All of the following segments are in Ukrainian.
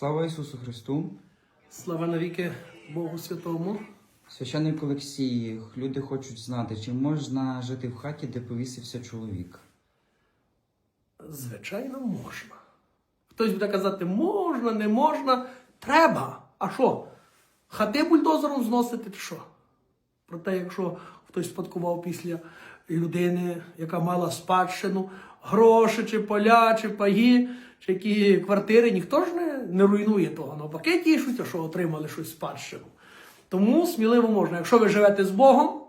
Слава Ісусу Христу! Слава навіки Богу Святому. Священник Олексій, люди хочуть знати, чи можна жити в хаті, де повісився чоловік? Звичайно, можна. Хтось буде казати, можна, не можна, треба. А що? Хати бульдозером зносити, чи що? Проте, якщо хтось спадкував після людини, яка мала спадщину, гроші, чи поля, чи паї, чи які квартири, ніхто ж не, не руйнує того. Навпаки, тішуться, що отримали щось спадщину. Тому сміливо можна. Якщо ви живете з Богом,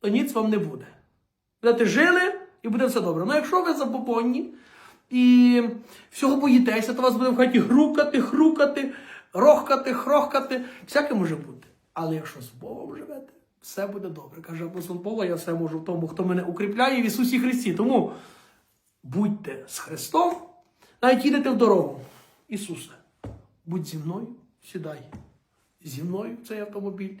то ніц вам не буде. Будете жили і буде все добре. Ну якщо ви забобонні і всього боїтеся, то вас буде в хаті грукати, хрукати, рохкати, хрохкати, всяке може бути. Але якщо з Богом живете, все буде добре. Каже апостол Павло, я все можу в тому, хто мене укріпляє в Ісусі Христі. Тому будьте з Христом, навіть їдете в дорогу. Ісусе, будь зі мною, сідай зі мною в цей автомобіль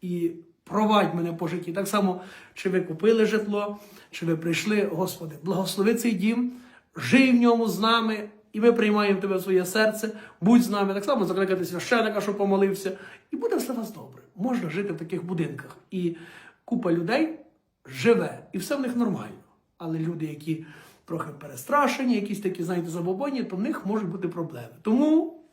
і провадь мене по житті. Так само, чи ви купили житло, чи ви прийшли, Господи, благослови цей дім, жий в ньому з нами, і ми приймаємо тебе в своє серце, будь з нами. Так само закликати священика, щоб помолився, і буде все вас добре. Можна жити в таких будинках. І купа людей живе, і все в них нормально. Але люди, які трохи перестрашені, якісь такі, знаєте, забобонні, то в них можуть бути проблеми. Тому